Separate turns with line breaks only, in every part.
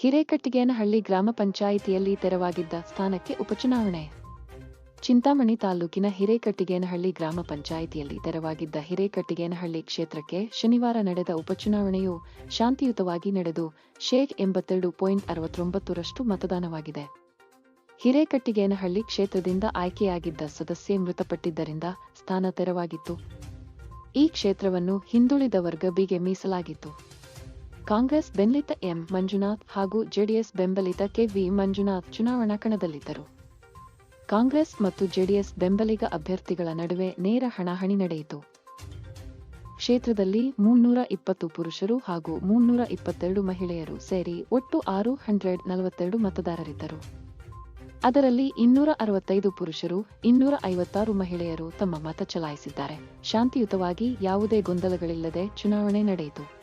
ಹಿರೇಕಟ್ಟಿಗೇನಹಳ್ಳಿ ಗ್ರಾಮ ಪಂಚಾಯಿತಿಯಲ್ಲಿ ತೆರವಾಗಿದ್ದ ಸ್ಥಾನಕ್ಕೆ ಉಪಚುನಾವಣೆ. ಚಿಂತಾಮಣಿ ತಾಲೂಕಿನ ಹಿರೇಕಟ್ಟಿಗೇನಹಳ್ಳಿ ಗ್ರಾಮ ಪಂಚಾಯಿತಿಯಲ್ಲಿ ತೆರವಾಗಿದ್ದ ಹಿರೇಕಟ್ಟಿಗೇನಹಳ್ಳಿ ಕ್ಷೇತ್ರಕ್ಕೆ ಶನಿವಾರ ನಡೆದ ಉಪಚುನಾವಣೆಯು ಶಾಂತಿಯುತವಾಗಿ ನಡೆದು ಶೇಕ್ ಎಂಬತ್ತೆರಡು ಪಾಯಿಂಟ್ ಅರವತ್ತೊಂಬತ್ತರಷ್ಟು ಮತದಾನವಾಗಿದೆ. ಹಿರೇಕಟ್ಟಿಗೇನಹಳ್ಳಿ ಕ್ಷೇತ್ರದಿಂದ ಆಯ್ಕೆಯಾಗಿದ್ದ ಸದಸ್ಯೆ ಮೃತಪಟ್ಟಿದ್ದರಿಂದ ಸ್ಥಾನ ತೆರವಾಗಿತ್ತು. ಈ ಕ್ಷೇತ್ರವನ್ನು ಹಿಂದುಳಿದ ವರ್ಗ ಬಿಗೆ ಮೀಸಲಾಗಿತ್ತು. ಕಾಂಗ್ರೆಸ್ ಬೆಂಬಲಿತ ಎಂ. ಮಂಜುನಾಥ್ ಹಾಗೂ ಜೆಡಿಎಸ್ ಬೆಂಬಲಿತ ಕೆವಿ ಮಂಜುನಾಥ್ ಚುನಾವಣಾ ಕಣದಲ್ಲಿದ್ದರು. ಕಾಂಗ್ರೆಸ್ ಮತ್ತು ಜೆಡಿಎಸ್ ಬೆಂಬಲಿಗ ಅಭ್ಯರ್ಥಿಗಳ ನಡುವೆ ನೇರ ಹಣಾಹಣಿ ನಡೆಯಿತು. ಕ್ಷೇತ್ರದಲ್ಲಿ ಮುನ್ನೂರ ಇಪ್ಪತ್ತು ಪುರುಷರು ಹಾಗೂ ಮುನ್ನೂರ ಇಪ್ಪತ್ತೆರಡು ಮಹಿಳೆಯರು ಸೇರಿ ಒಟ್ಟು ಆರು ಹಂಡ್ರೆಡ್ ನಲವತ್ತೆರಡು ಮತದಾರರಿದ್ದರು. ಅದರಲ್ಲಿ ಇನ್ನೂರ ಅರವತ್ತೈದು ಪುರುಷರು, ಇನ್ನೂರ ಐವತ್ತಾರು ಮಹಿಳೆಯರು ತಮ್ಮ ಮತ ಚಲಾಯಿಸಿದ್ದಾರೆ. ಶಾಂತಿಯುತವಾಗಿ ಯಾವುದೇ ಗೊಂದಲಗಳಿಲ್ಲದೆ ಚುನಾವಣೆ ನಡೆಯಿತು.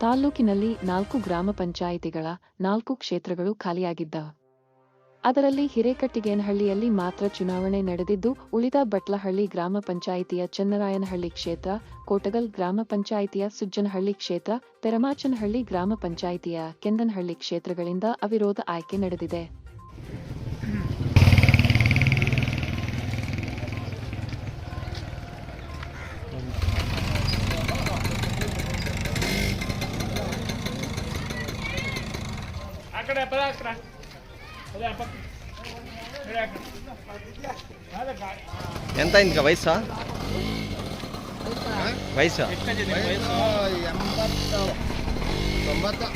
ತಾಲ್ಲೂಕಿನಲ್ಲಿ ನಾಲ್ಕು ಗ್ರಾಮ ಪಂಚಾಯಿತಿಗಳ ನಾಲ್ಕು ಕ್ಷೇತ್ರಗಳು ಖಾಲಿಯಾಗಿದ್ದವು. ಅದರಲ್ಲಿ ಹಿರೇಕಟ್ಟಿಗೇನಹಳ್ಳಿಯಲ್ಲಿ ಮಾತ್ರ ಚುನಾವಣೆ ನಡೆದಿದ್ದು, ಉಳಿದ ಬಟ್ಲಹಳ್ಳಿ ಗ್ರಾಮ ಪಂಚಾಯಿತಿಯ ಚನ್ನರಾಯನಹಳ್ಳಿ ಕ್ಷೇತ್ರ, ಕೋಟಗಲ್ ಗ್ರಾಮ ಪಂಚಾಯಿತಿಯ ಸುಜ್ಜನಹಳ್ಳಿ ಕ್ಷೇತ್ರ ಪೆರಮಾಚನಹಳ್ಳಿ ಗ್ರಾಮ ಪಂಚಾಯಿತಿಯ ಕೆಂದನಹಳ್ಳಿ ಕ್ಷೇತ್ರಗಳಿಂದ ಅವಿರೋಧ ಆಯ್ಕೆ ನಡೆದಿದೆ.
ಕಡೆ ಪದ ಆ ಕಡೆ ಅದೇ ಆ ಪಕ್ಕ ಕಡೆ ಆ ಕಡೆ. ಅದೇ ಗಾ-
ఎంత అయింది వయసు వయసు
ಎಷ್ಟು ಕಜಿ ಇದೆ ವಯಸ್ಸು?
ಎಂಬತ್ತು